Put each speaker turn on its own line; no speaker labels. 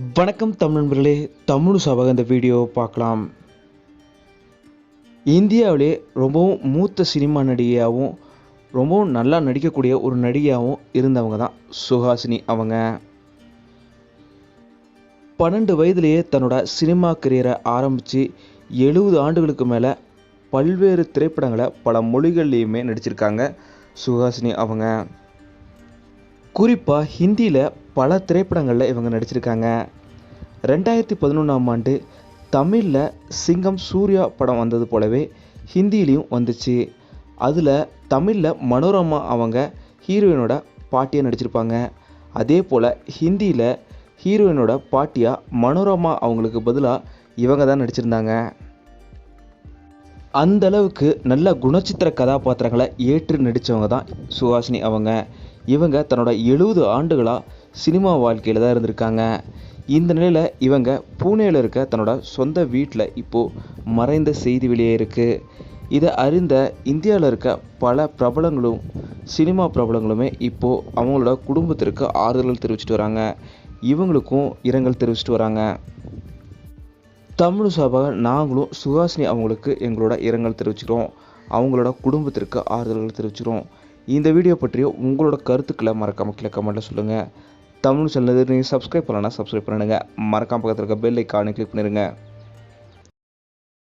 வணக்கம் தமிழ் நண்பர்களே தமிழ் சபக இந்த வீடியோ பார்க்கலாம். இந்தியாவிலே ரொம்பவும் மூத்த சினிமா நடிகையாகவும் ரொம்பவும் நல்லா நடிக்கக்கூடிய ஒரு நடிகையாகவும் இருந்தவங்க தான் சுஹாசினி அவங்க. பன்னெண்டு வயதிலேயே தன்னோட சினிமா கரியரை ஆரம்பித்து எழுபது ஆண்டுகளுக்கு மேலே பல்வேறு திரைப்படங்களை பல மொழிகள்லேயுமே நடிச்சிருக்காங்க சுஹாசினி அவங்க. குறிப்பாக ஹிந்தியில் பல திரைப்படங்களில் இவங்க நடிச்சிருக்காங்க. ரெண்டாயிரத்தி பதினொன்றாம் ஆண்டு தமிழில் சிங்கம் சூர்யா படம் வந்தது போலவே ஹிந்திலையும் வந்துச்சு. அதில் தமிழில் மனோரமா அவங்க ஹீரோயினோட பாட்டியாக நடிச்சிருப்பாங்க. அதே போல் ஹிந்தியில் ஹீரோயினோட பாட்டியாக மனோரமா அவங்களுக்கு பதிலாக இவங்க தான் நடிச்சிருந்தாங்க. அந்த அளவுக்கு நல்ல குணச்சித்திர கதாபாத்திரங்களை ஏற்று நடித்தவங்க தான் சுஹாசினி அவங்க. இவங்க தன்னோட எழுபது ஆண்டுகளாக சினிமா வாழ்க்கையில் தான் இருந்திருக்காங்க. இந்த நிலையில் இவங்க பூனேயில் இருக்க தன்னோட சொந்த வீட்டில் இப்போது மறைந்த செய்தி வெளியே இருக்குது இதை அறிந்த இந்தியாவில் இருக்க பல பிரபலங்களும் சினிமா பிரபலங்களுமே இப்போது அவங்களோட குடும்பத்திற்கு ஆறுதல்கள் தெரிவிச்சிட்டு வராங்க. இவங்களுக்கும் இரங்கல் தெரிவிச்சிட்டு வராங்க. தமிழ் சார்பாக நாங்களும் சுஹாசினி அவங்களுக்கு எங்களோட இரங்கல் தெரிவிச்சுக்கிறோம். அவங்களோட குடும்பத்திற்கு ஆறுதல்கள் தெரிவிச்சுக்கிறோம். இந்த வீடியோ பற்றிய உங்களோட கருத்துக்களை மறக்காம கீழே கமெண்ட்டில் சொல்லுங்கள் தமிழ் சேனல் நீங்கள் சப்ஸ்கிரைப் பண்ணலன்னா சப்ஸ்கிரைப் பண்ணிடுங்க. மறக்காம பக்கத்தில் இருக்க பெல் ஐக்கானை கிளிக் பண்ணிடுங்க.